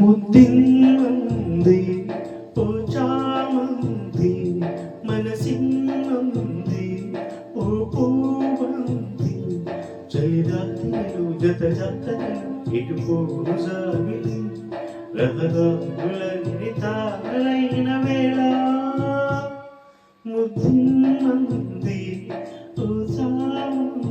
ముద్దింది ఓ చామంది మనసిన్నంది ఓ పూవంది చలిరాత్రిలు జత జాతరలు ఇటు పోరు సాగిలి రహదారులన్నీ తారలైన వేళ ముద్దింది ఓ చామంది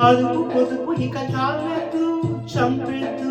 అదుపు పొదుపు ఇక చాలదు చంపెద్దు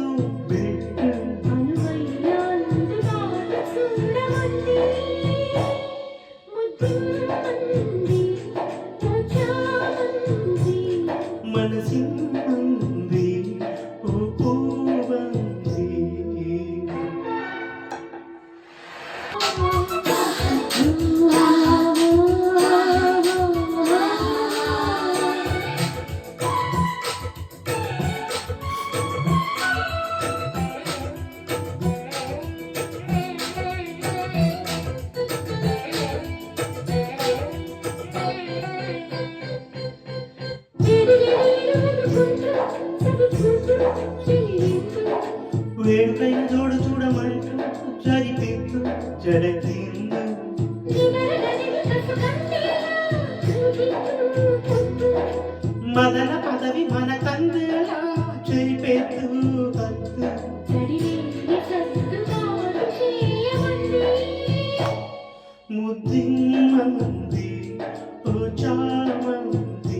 వేడుకైందోడు చూడమంటూ జరిపిద్దు జడకిందు మదన పదవి మన కందేలా చెరిపెద్దు కత్తు. ముద్దిమ్మంది ఓ చామంది